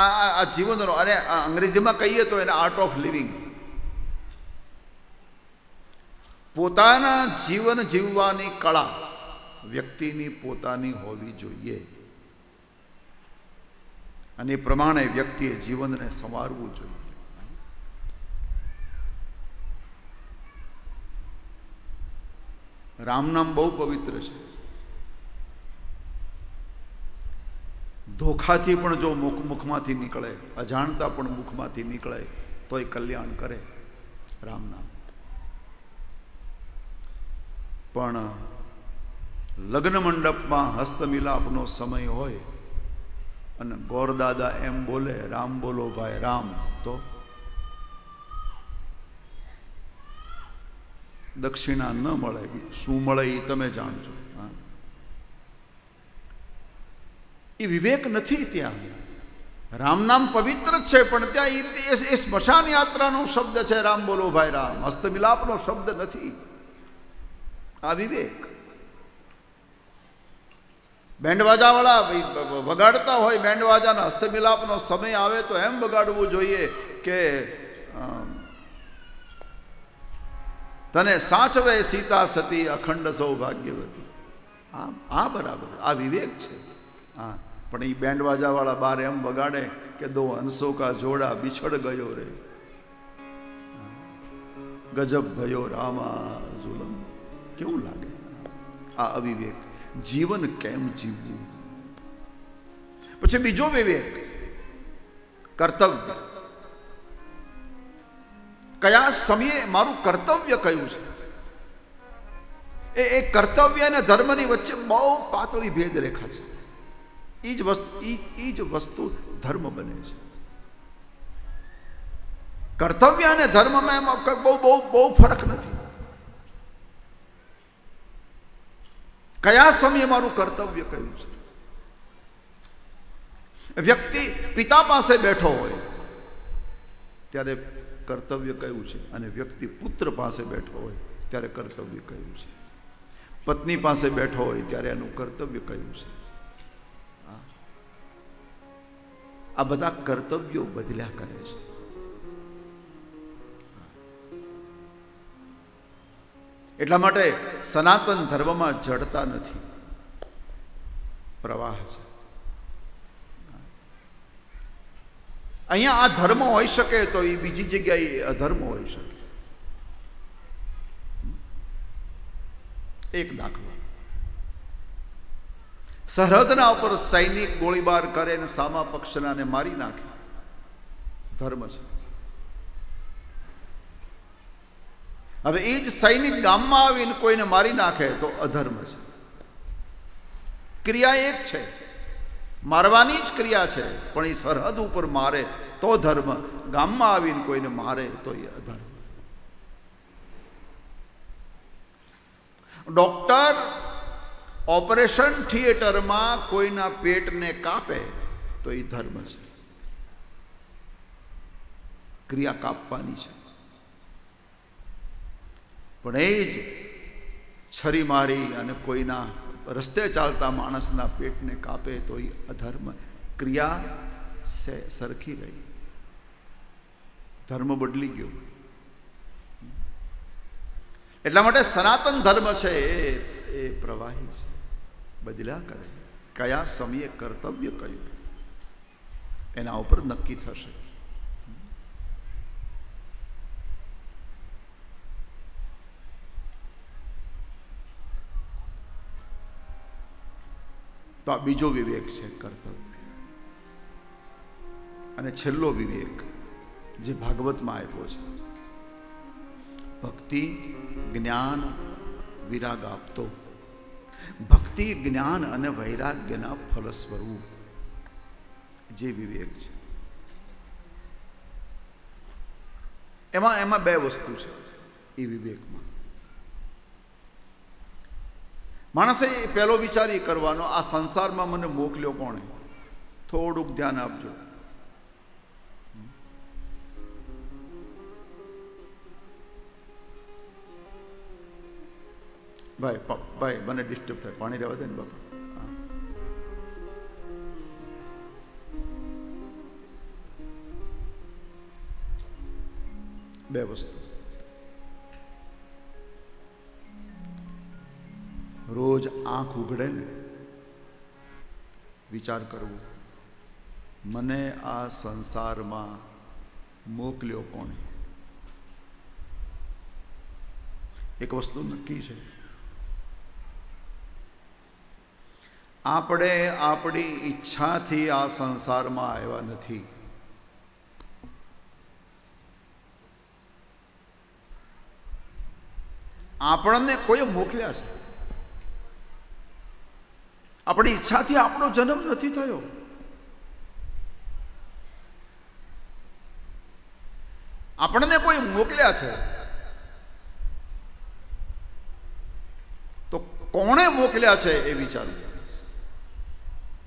આ, આ- જીવનનો, અને અંગ્રેજીમાં કહીએ તો એને આર્ટ ઓફ લિવિંગ પોતાના જીવન જીવવાની કળા વ્યક્તિની પોતાની હોવી જોઈએ. અને એ પ્રમાણે વ્યક્તિએ જીવનને સંવારવું જોઈએ. રામ નામ બહુ પવિત્ર છે. ધોખાથી પણ જો મુખ મુખમાંથી નીકળે, અજાણતા પણ મુખમાંથી નીકળે તો એ કલ્યાણ કરે. રામ નામ. પણ લગ્ન મંડપમાં હસ્તમિલાપનો સમય હોય અને ગોરદાદા એમ બોલે, રામ બોલો ભાઈ, રામ. તો દક્ષિણા ન મળે. શું મળે એ તમે જાણજો હા એ વિવેક નથી ત્યાં. રામ નામ પવિત્ર જ છે, પણ ત્યાં એ રીતે એ- સ્મશાન યાત્રાનો શબ્દ છે. રામ બોલો, ભાઈ રામ. હસ્તમિલાપનો શબ્દ નથી. આ વિવેક. બેન્ડવાજાવાળા વગાડતા હોય બેન્ડવાજાના હસ્તમિલાપનો સમય આવે તો એમ વગાડવું જોઈએ કે તને સાચવે સીતા સતી અખંડ સૌભાગ્યવતી. આ આ બરાબર. આ વિવેક છે. હા. પણ એ બેન્ડવાજાવાળા બાર એમ વગાડે કે દો હંસો કા જોડા બિછડ ગયો રે. ગજબ ભયો રામા ઝુલમ. કેવું લાગે? આ અવિવેક, જીવન કેમ જીવવું? પછી બીજો વિવેક, કર્તવ્ય. કયા સમયે મારું કર્તવ્ય કયું છે? એ એ કર્તવ્ય અને ધર્મની વચ્ચે બહુ પાતળી ભેદ રેખા છે. એ જ વસ્તુ એ જ વસ્તુ ધર્મ બને છે. કર્તવ્ય અને ધર્મમાં એમાં બહુ બહુ બહુ ફરક નથી. કયા સમયે મારું કર્તવ્ય કયું છે? વ્યક્તિ પિતા પાસે બેઠો હોય, ત્યારે કર્તવ્ય કયું છે? અને વ્યક્તિ પુત્ર પાસે બેઠો હોય, ત્યારે કર્તવ્ય કયું છે? પત્ની પાસે બેઠો હોય, ત્યારે એનું કર્તવ્ય કયું છે? આ બધા કર્તવ્યો બદલ્યા કરે છે એટલા માટે સનાતન ધર્મમાં જડતા નથી પ્રવાહ છે અહીંયા આ ધર્મ હોઈ શકે તો એ બીજી જગ્યાએ અધર્મ હોઈ શકે એક દાખલો સરહદના ઉપર સૈનિક ગોળીબાર કરે ને સામા પક્ષનાને મારી નાખે. ધર્મ છે. હવે એ જ સૈનિક ગામમાં આવીને કોઈને મારી નાખે તો અધર્મ છે. ક્રિયા એક છે. મારવાની જ ક્રિયા છે, પણ એ સરહદ ઉપર મારે તો ધર્મ. ગામમાં આવીને કોઈને મારે તો એ અધર્મ. ડોક્ટર ઓપરેશન થિયેટરમાં કોઈના પેટને કાપે તો એ ધર્મ છે. ક્રિયા કાપવાની છે. પણ એ જ છરી મારી અને કોઈના રસ્તે ચાલતા માણસના પેટને કાપે તો એ અધર્મ ક્રિયા છે સરખી રહી. ધર્મ બદલી ગયો. એટલા માટે સનાતન ધર્મ છે એ એ પ્રવાહી છે. બદલ્યા કરે કયા સમયે કર્તવ્ય કયું? એના ઉપર નક્કી થશે. તો આ બીજો વિવેક છે કર્તવ્ય. અને છેલ્લો વિવેક જે ભાગવતમાં આપ્યો છે. ભક્તિ જ્ઞાન વિરાગ આપતો. ભક્તિ જ્ઞાન અને વૈરાગ્યના ફલ સ્વરૂપ જે વિવેક છે. એમાં એમાં બે વસ્તુ છે એ વિવેકમાં. માણસે પહેલો વિચાર એ કરવાનો, આ સંસારમાં મને મોકલ્યો કોણે? થોડુંક ધ્યાન આપજો. ભાઈ ભાઈ, મને ડિસ્ટર્બ થાય. પાણી રહેવા દે ને બાપા. બે વસ્તુ. રોજ આંખ ઉઘડે ને વિચાર કરવો. મને આ સંસારમાં મોકલ્યો કોણે? એક વસ્તુ નક્કી છે. આપણે આપણી ઈચ્છાથી આ સંસારમાં આવ્યા નથી. આપણને કોઈ મોકલ્યા છે? આપણી ઈચ્છાથી આપણો જન્મ નથી થયો. આપણને કોઈ મોકલ્યા છે? તો કોણે મોકલ્યા છે એ વિચારવું